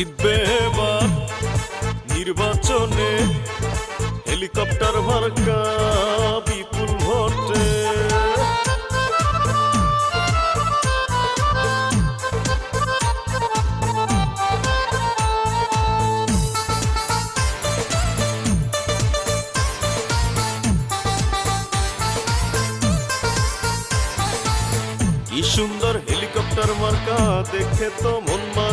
জিতবে এবার নির্বাচনে হেলিকপ্টার মার্কা বিপুল ভোটে। সুন্দর হেলিকপ্টার মার্কা দেখে তো মন না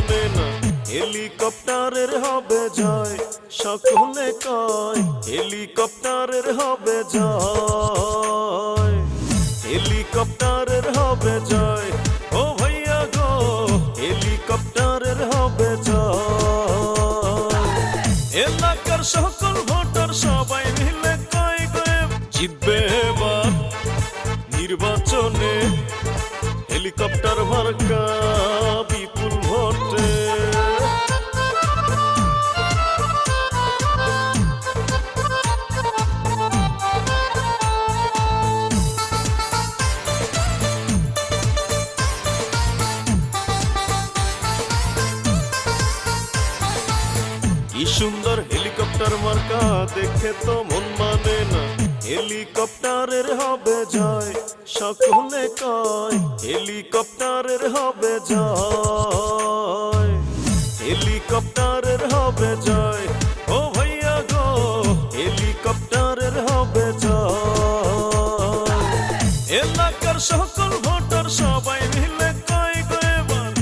হেলিকপ্টারের হবে জয়, সকলে কয় হেলিকপ্টারের হবে জয়। হেলিকপ্টারের হবে জয়, ও ভাইয়া গো, হেলিকপ্টারের হবে জয়। এলাকার সকল ভোটার সবাই মিলে কয় কয় জিতবে নির্বাচনে। হেলিকপ্টার মার্কা কি সুন্দর হেলিকপ্টার মার্কা, দেখে তো মন মানে না। হেলিকপ্টারের হবে জয়, সকলে কয়, হেলিকপ্টারের হবে জয়। হেলিকপ্টারের হবে